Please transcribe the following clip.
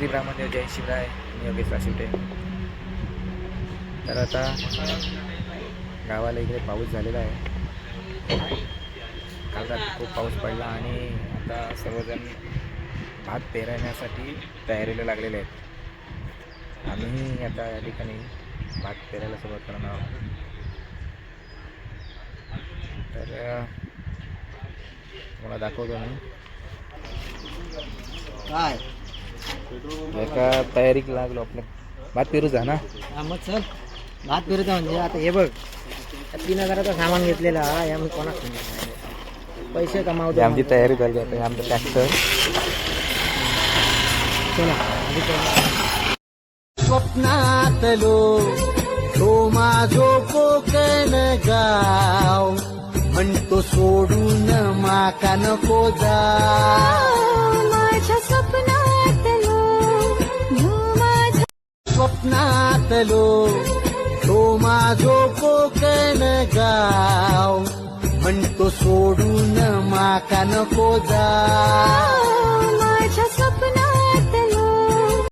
श्री ब्राह्मण जय शिवराय मी योगेश वाशिवटे. तर आता गावाला इकडे पाऊस झालेला आहे. काल रात्री खूप पाऊस पडला आणि आता सर्वजण भात पेरण्यासाठी तयारीला लागलेले आहेत. आम्ही आता या ठिकाणी भात पेरायला सुरुवात करणार आहोत. तर मला तुम्हाला दाखवतो मी. काय? एका तयारीक लागलो आपलं भात पेरूचा ना? हा मग चल. भात पेरतो म्हणजे आता हे बघ. तीन हजाराचं सामान घेतलेलं हा या मी कोणाच. पैसे कमावतो आमची तयारी झाली आता हे आमचं ट्रॅक्टर चला आधी चला. स्वप्नातलो तो माझो कोकण गाव. म्हणतो सोडून माका नको जा स्वप्नातलो तो माझो कोकण गाव. म्हणतो सोडून माका नको जा